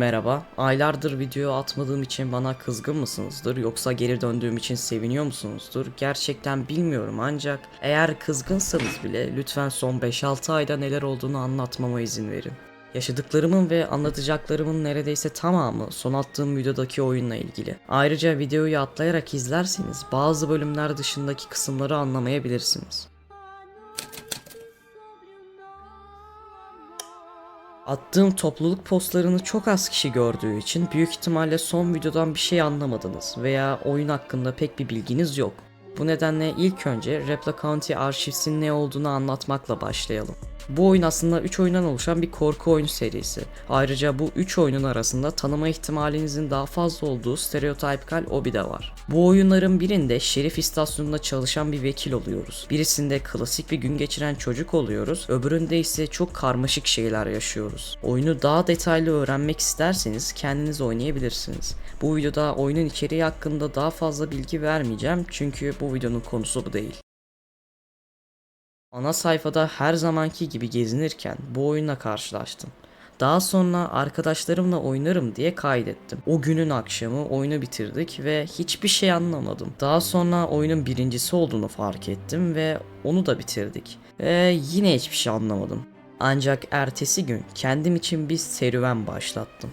Merhaba. Aylardır video atmadığım için bana kızgın mısınızdır yoksa geri döndüğüm için seviniyor musunuzdur? Gerçekten bilmiyorum ancak eğer kızgınsanız bile lütfen son 5-6 ayda neler olduğunu anlatmama izin verin. Yaşadıklarımın ve anlatacaklarımın neredeyse tamamı son attığım videodaki oyunla ilgili. Ayrıca videoyu atlayarak izlerseniz bazı bölümler dışındaki kısımları anlamayabilirsiniz. Attığım topluluk postlarını çok az kişi gördüğü için büyük ihtimalle son videodan bir şey anlamadınız veya oyun hakkında pek bir bilginiz yok. Bu nedenle ilk önce Repla County Archives'in ne olduğunu anlatmakla başlayalım. Bu oyun aslında 3 oyundan oluşan bir korku oyunu serisi. Ayrıca bu 3 oyunun arasında tanıma ihtimalinizin daha fazla olduğu stereotypikal obi de var. Bu oyunların birinde şerif istasyonunda çalışan bir vekil oluyoruz. Birisinde klasik bir gün geçiren çocuk oluyoruz, öbüründe ise çok karmaşık şeyler yaşıyoruz. Oyunu daha detaylı öğrenmek isterseniz kendiniz oynayabilirsiniz. Bu videoda oyunun içeriği hakkında daha fazla bilgi vermeyeceğim çünkü bu videonun konusu bu değil. Ana sayfada her zamanki gibi gezinirken bu oyunla karşılaştım. Daha sonra arkadaşlarımla oynarım diye kaydettim. O günün akşamı oyunu bitirdik ve hiçbir şey anlamadım. Daha sonra oyunun birincisi olduğunu fark ettim ve onu da bitirdik. Ve yine hiçbir şey anlamadım. Ancak ertesi gün kendim için bir serüven başlattım.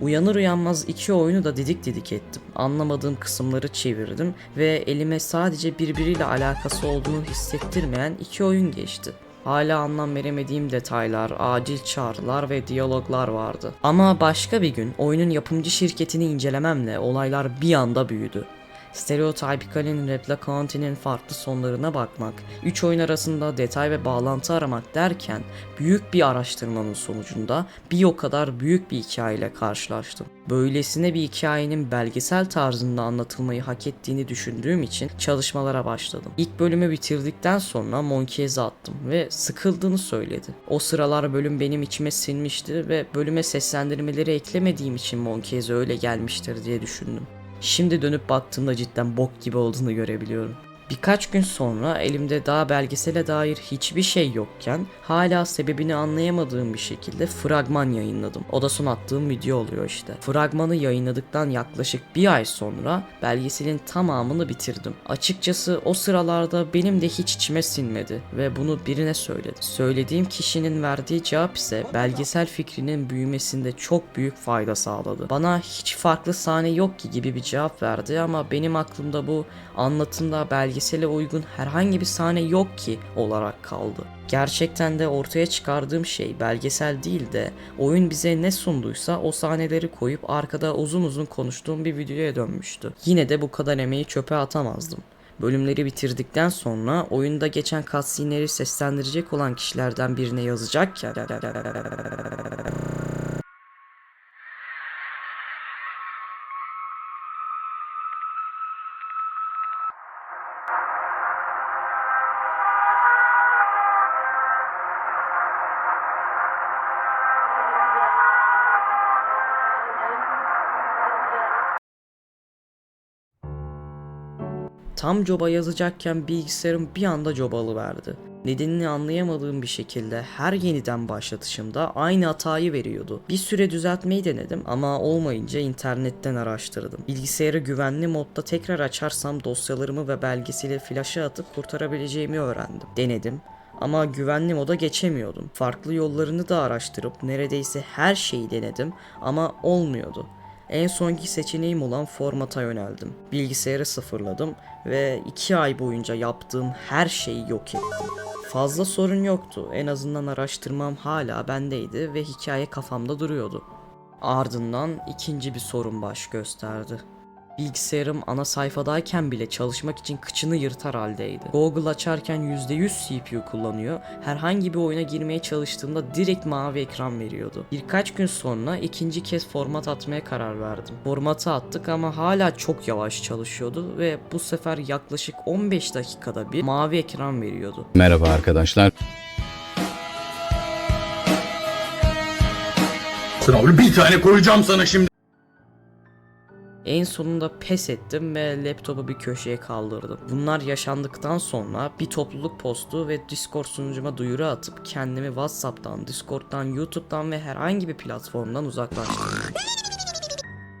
Uyanır uyanmaz iki oyunu da didik didik ettim. Anlamadığım kısımları çevirdim ve elime sadece birbiriyle alakası olduğunu hissettirmeyen iki oyun geçti. Hala anlam veremediğim detaylar, acil çağrılar ve diyaloglar vardı. Ama başka bir gün oyunun yapımcı şirketini incelememle olaylar bir anda büyüdü. Stereotypical'in Repla County'nin farklı sonlarına bakmak, 3 oyun arasında detay ve bağlantı aramak derken büyük bir araştırmanın sonucunda bir o kadar büyük bir hikayeyle karşılaştım. Böylesine bir hikayenin belgesel tarzında anlatılmayı hak ettiğini düşündüğüm için çalışmalara başladım. İlk bölümü bitirdikten sonra Monkez'e attım ve sıkıldığını söyledi. O sıralar bölüm benim içime sinmişti ve bölüme seslendirmeleri eklemediğim için Monkez öyle gelmiştir diye düşündüm. Şimdi dönüp baktığımda cidden bok gibi olduğunu görebiliyorum. Birkaç gün sonra elimde daha belgesele dair hiçbir şey yokken hala sebebini anlayamadığım bir şekilde fragman yayınladım. O da son attığım video oluyor işte. Fragmanı yayınladıktan yaklaşık bir ay sonra belgeselin tamamını bitirdim. Açıkçası o sıralarda benim de hiç içime sinmedi ve bunu birine söyledim. Söylediğim kişinin verdiği cevap ise belgesel fikrinin büyümesinde çok büyük fayda sağladı. Bana hiç farklı sahne yok ki gibi bir cevap verdi ama benim aklımda bu anlatımda belgesele uygun herhangi bir sahne yok ki olarak kaldı. Gerçekten de ortaya çıkardığım şey belgesel değil de oyun bize ne sunduysa o sahneleri koyup arkada uzun uzun konuştuğum bir videoya dönmüştü. Yine de bu kadar emeği çöpe atamazdım. Bölümleri bitirdikten sonra oyunda geçen cutscene'leri seslendirecek olan kişilerden birine yazacakken Tam coba yazacakken bilgisayarım bir anda cobalı verdi. Nedenini anlayamadığım bir şekilde her yeniden başlatışımda aynı hatayı veriyordu. Bir süre düzeltmeyi denedim ama olmayınca internetten araştırdım. Bilgisayarı güvenli modda tekrar açarsam dosyalarımı ve belgeseli flaşa atıp kurtarabileceğimi öğrendim. Denedim ama güvenli moda geçemiyordum. Farklı yollarını da araştırıp neredeyse her şeyi denedim ama olmuyordu. En sonki seçeneğim olan formata yöneldim. Bilgisayarı sıfırladım ve 2 ay boyunca yaptığım her şeyi yok ettim. Fazla sorun yoktu. En azından araştırmam hala bendeydi ve hikaye kafamda duruyordu. Ardından ikinci bir sorun baş gösterdi. Bilgisayarım ana sayfadayken bile çalışmak için kıçını yırtar haldeydi. Google açarken %100 CPU kullanıyor. Herhangi bir oyuna girmeye çalıştığımda direkt mavi ekran veriyordu. Birkaç gün sonra ikinci kez format atmaya karar verdim. Formatı attık ama hala çok yavaş çalışıyordu ve bu sefer yaklaşık 15 dakikada bir mavi ekran veriyordu. Merhaba arkadaşlar. Sınavlı bir tane koyacağım sana şimdi. En sonunda pes ettim ve laptopu bir köşeye kaldırdım. Bunlar yaşandıktan sonra bir topluluk postu ve Discord sunucuma duyuru atıp kendimi WhatsApp'tan, Discord'dan, YouTube'dan ve herhangi bir platformdan uzaklaştırdım.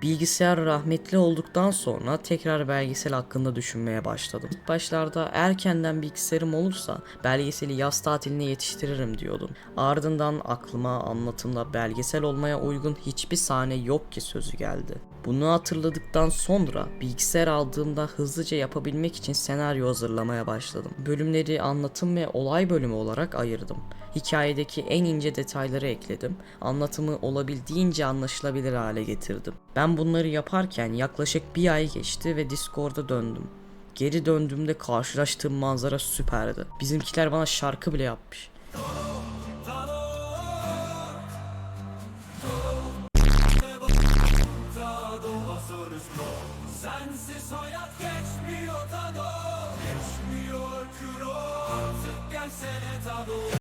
Bilgisayar rahmetli olduktan sonra tekrar belgesel hakkında düşünmeye başladım. İlk başlarda erkenden bilgisayarım olursa belgeseli yaz tatiline yetiştiririm diyordum. Ardından aklıma anlatımda belgesel olmaya uygun hiçbir sahne yok ki sözü geldi. Bunu hatırladıktan sonra bilgisayar aldığımda hızlıca yapabilmek için senaryo hazırlamaya başladım. Bölümleri anlatım ve olay bölümü olarak ayırdım. Hikayedeki en ince detayları ekledim. Anlatımı olabildiğince anlaşılabilir hale getirdim. Ben bunları yaparken yaklaşık bir ay geçti ve Discord'a döndüm. Geri döndüğümde karşılaştığım manzara süperdi. Bizimkiler bana şarkı bile yapmış. Sensiz hayat geçmiyor tadı Geçmiyor kuro Sık gelsene tadı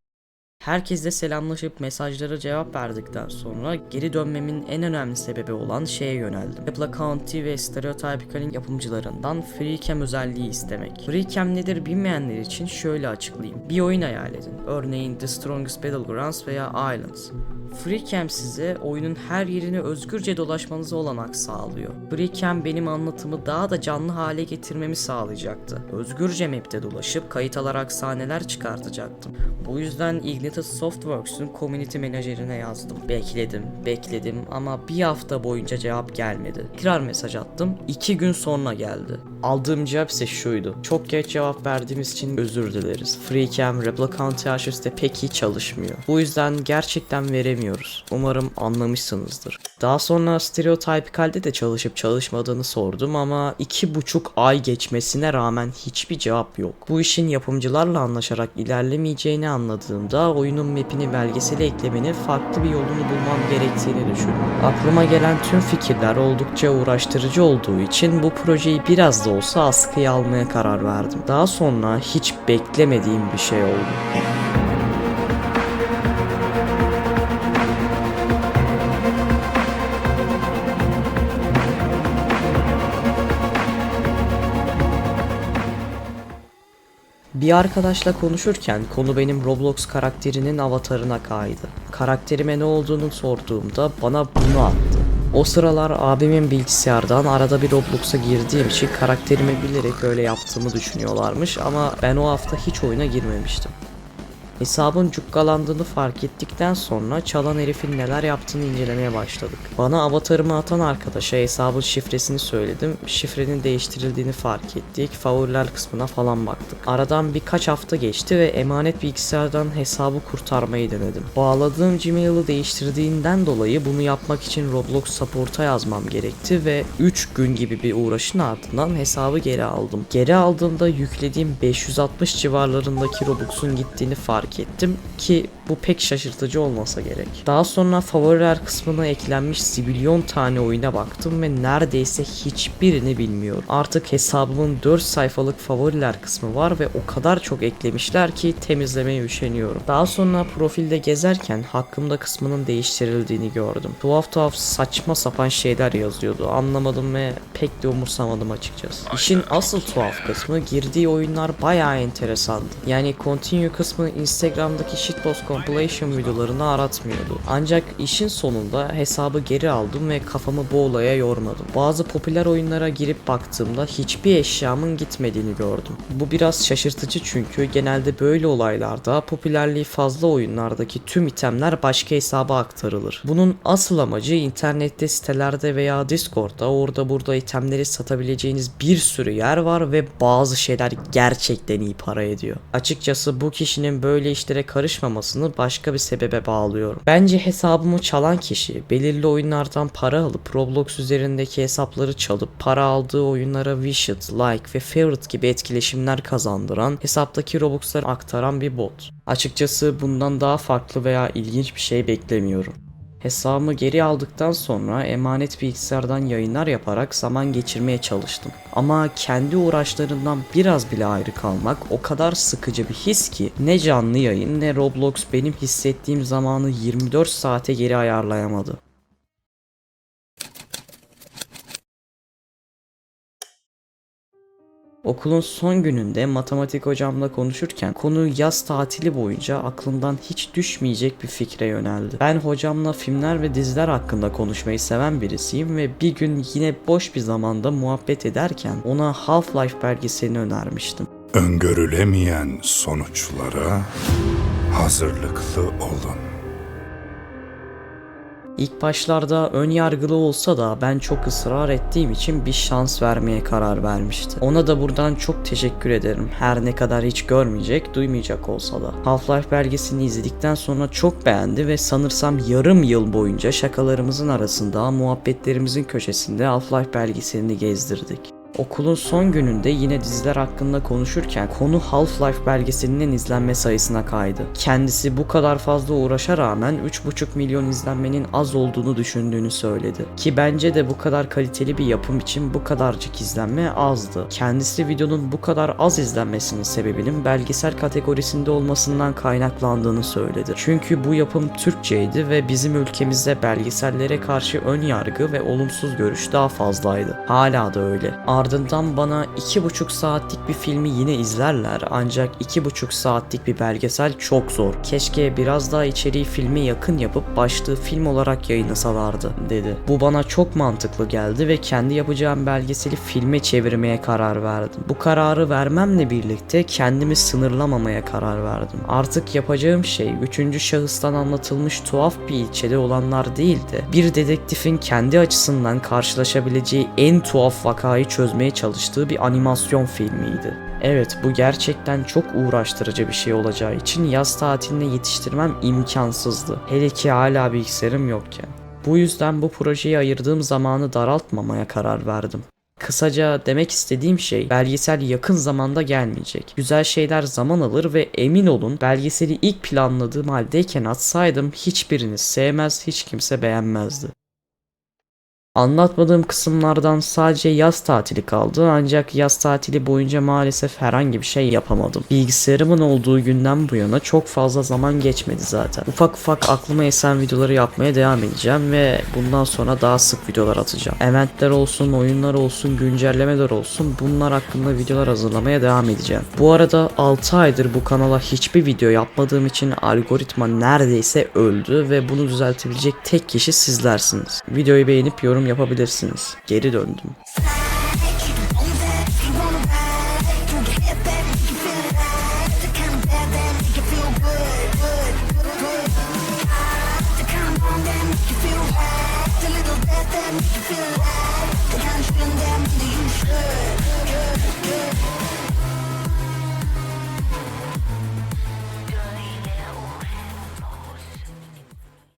Herkesle selamlaşıp mesajlara cevap verdikten sonra geri dönmemin en önemli sebebi olan şeye yöneldim. Repla County ve Stereotypical'in yapımcılarından FreeCam özelliği istemek. FreeCam nedir bilmeyenler için şöyle açıklayayım. Bir oyun hayal edin. Örneğin The Strongest Battlegrounds veya Islands. FreeCam size oyunun her yerini özgürce dolaşmanıza olanak sağlıyor. FreeCam benim anlatımı daha da canlı hale getirmemi sağlayacaktı. Özgürce map'te dolaşıp kayıt alarak sahneler çıkartacaktım. Bu yüzden Ignited Softworks'un community menajerine yazdım. Bekledim, bekledim ama bir hafta boyunca cevap gelmedi. Tekrar mesaj attım, iki gün sonra geldi. Aldığım cevap ise şuydu. Çok geç cevap verdiğimiz için özür dileriz. FreeCam, Repla County Archives'te pek iyi çalışmıyor. Bu yüzden gerçekten veremiyoruz. Umarım anlamışsınızdır. Daha sonra Stereotypical'de de çalışıp çalışmadığını sordum ama iki buçuk ay geçmesine rağmen hiçbir cevap yok. Bu işin yapımcılarla anlaşarak ilerlemeyeceğini anladığımda oyunun mapini belgesele eklemenin farklı bir yolunu bulmam gerektiğini düşündüm. Aklıma gelen tüm fikirler oldukça uğraştırıcı olduğu için bu projeyi biraz da olsa askıya almaya karar verdim. Daha sonra hiç beklemediğim bir şey oldu. Bir arkadaşla konuşurken konu benim Roblox karakterinin avatarına kaydı. Karakterime ne olduğunu sorduğumda bana bunu attı. O sıralar abimin bilgisayardan arada bir Roblox'a girdiğim için karakterimi bilerek öyle yaptığımı düşünüyorlarmış ama ben o hafta hiç oyuna girmemiştim. Hesabın cukkalandığını fark ettikten sonra çalan herifin neler yaptığını incelemeye başladık. Bana avatarımı atan arkadaşa hesabın şifresini söyledim. Şifrenin değiştirildiğini fark ettik. Favoriler kısmına falan baktık. Aradan birkaç hafta geçti ve emanet bilgisayardan hesabı kurtarmayı denedim. Bağladığım Gmail'ı değiştirdiğinden dolayı bunu yapmak için Roblox support'a yazmam gerekti ve 3 gün gibi bir uğraşın ardından hesabı geri aldım. Geri aldığımda yüklediğim 560 civarlarındaki Robux'un gittiğini fark ettim ki bu pek şaşırtıcı olmasa gerek. Daha sonra favoriler kısmına eklenmiş zibilyon tane oyuna baktım ve neredeyse hiçbirini bilmiyorum. Artık hesabımın 4 sayfalık favoriler kısmı var ve o kadar çok eklemişler ki temizlemeye üşeniyorum. Daha sonra profilde gezerken hakkımda kısmının değiştirildiğini gördüm. Tuhaf tuhaf saçma sapan şeyler yazıyordu. Anlamadım ve pek de umursamadım açıkçası. İşin asıl tuhaf kısmı girdiği oyunlar bayağı enteresandı. Yani continue kısmı Instagram'daki shitpost compilation videolarını aratmıyordu. Ancak işin sonunda hesabı geri aldım ve kafamı bu olaya yormadım. Bazı popüler oyunlara girip baktığımda hiçbir eşyamın gitmediğini gördüm. Bu biraz şaşırtıcı çünkü genelde böyle olaylarda popülerliği fazla oyunlardaki tüm itemler başka hesaba aktarılır. Bunun asıl amacı internette sitelerde veya Discord'da orada burada itemleri satabileceğiniz bir sürü yer var ve bazı şeyler gerçekten iyi para ediyor. Açıkçası bu kişinin böyle işlere karışmamasını başka bir sebebe bağlıyorum. Bence hesabımı çalan kişi belirli oyunlardan para alıp Roblox üzerindeki hesapları çalıp para aldığı oyunlara wished, like ve favorite gibi etkileşimler kazandıran, hesaptaki Robux'ları aktaran bir bot. Açıkçası bundan daha farklı veya ilginç bir şey beklemiyorum. Hesabımı geri aldıktan sonra emanet bilgisayardan yayınlar yaparak zaman geçirmeye çalıştım. Ama kendi uğraşlarından biraz bile ayrı kalmak o kadar sıkıcı bir his ki ne canlı yayın ne Roblox benim hissettiğim zamanı 24 saate geri ayarlayamadı. Okulun son gününde matematik hocamla konuşurken konu yaz tatili boyunca aklımdan hiç düşmeyecek bir fikre yöneldi. Ben hocamla filmler ve diziler hakkında konuşmayı seven birisiyim ve bir gün yine boş bir zamanda muhabbet ederken ona Half-Life belgeselini önermiştim. öngörülemeyen sonuçlara hazırlıklı olun. İlk başlarda ön yargılı olsa da ben çok ısrar ettiğim için bir şans vermeye karar vermişti. Ona da buradan çok teşekkür ederim. Her ne kadar hiç görmeyecek, duymayacak olsa da. Half-Life belgeselini izledikten sonra çok beğendi ve sanırsam yarım yıl boyunca şakalarımızın arasında, muhabbetlerimizin köşesinde Half-Life belgeselini gezdirdik. Okulun son gününde yine diziler hakkında konuşurken konu Half-Life belgeselinin izlenme sayısına kaydı. Kendisi bu kadar fazla uğraşa rağmen 3,5 milyon izlenmenin az olduğunu düşündüğünü söyledi. Ki bence de bu kadar kaliteli bir yapım için bu kadarcık izlenme azdı. Kendisi videonun bu kadar az izlenmesinin sebebinin belgesel kategorisinde olmasından kaynaklandığını söyledi. Çünkü bu yapım Türkçeydi ve bizim ülkemizde belgesellere karşı ön yargı ve olumsuz görüş daha fazlaydı. Hala da öyle. Ardından bana 2,5 saatlik bir filmi yine izlerler ancak 2,5 saatlik bir belgesel çok zor. Keşke biraz daha içeriği filme yakın yapıp başlığı film olarak yayınlasalardı dedi. Bu bana çok mantıklı geldi ve kendi yapacağım belgeseli filme çevirmeye karar verdim. Bu kararı vermemle birlikte kendimi sınırlamamaya karar verdim. Artık yapacağım şey üçüncü şahıstan anlatılmış tuhaf bir ilçede olanlar değil de bir dedektifin kendi açısından karşılaşabileceği en tuhaf vakayı çözmeye çalıştığı bir animasyon filmiydi. Evet bu gerçekten çok uğraştırıcı bir şey olacağı için yaz tatiline yetiştirmem imkansızdı. Hele ki hala bilgisayarım yokken. Bu yüzden bu projeye ayırdığım zamanı daraltmamaya karar verdim. Kısaca demek istediğim şey belgesel yakın zamanda gelmeyecek. Güzel şeyler zaman alır ve emin olun belgeseli ilk planladığım haldeyken atsaydım hiçbiriniz sevmez hiç kimse beğenmezdi. Anlatmadığım kısımlardan sadece yaz tatili kaldı ancak yaz tatili boyunca maalesef herhangi bir şey yapamadım. Bilgisayarımın olduğu günden bu yana çok fazla zaman geçmedi zaten. Ufak ufak aklıma esen videoları yapmaya devam edeceğim ve bundan sonra daha sık videolar atacağım. Eventler olsun, oyunlar olsun, güncellemeler olsun bunlar hakkında videolar hazırlamaya devam edeceğim. Bu arada 6 aydır bu kanala hiçbir video yapmadığım için algoritma neredeyse öldü ve bunu düzeltebilecek tek kişi sizlersiniz. Videoyu beğenip yorum yapabilirsiniz. Geri döndüm.